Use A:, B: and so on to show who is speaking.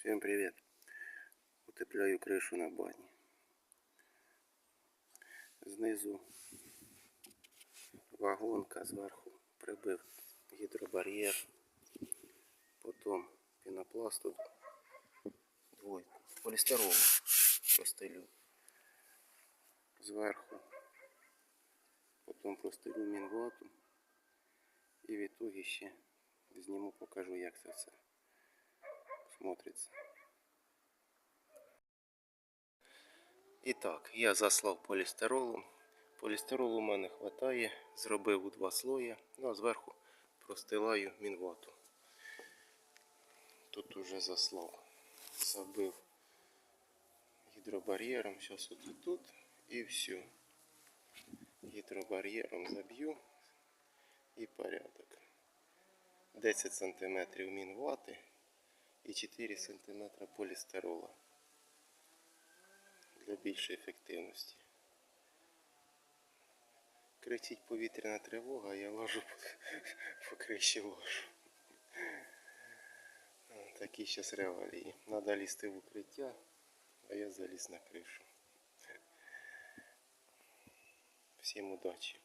A: Всем привет! Утепляю кришу на бані. Знизу вагонка, зверху прибив гідробар'єр, потім пінопласту двойку, полістиролу простелю. Зверху, потім простелю мінвату і в ітогі ще зніму, покажу, як це все смотрится. І так, я заслав полістиролом. Полістиролу у мене вистачає, зробив у два слої, ну а зверху простилаю мінвату. Тут уже заслав. Забив гідробар'єром, зараз от тут і все. Гідробар'єром заб'ю і порядок. 10 см мінвати і 4 см полістирола для більшої ефективності. Кричить повітряна тривога, я ложу по криші ложу. Такі зараз реалії. Надо лізти в укриття, а я заліз на кришу. Всім удачі!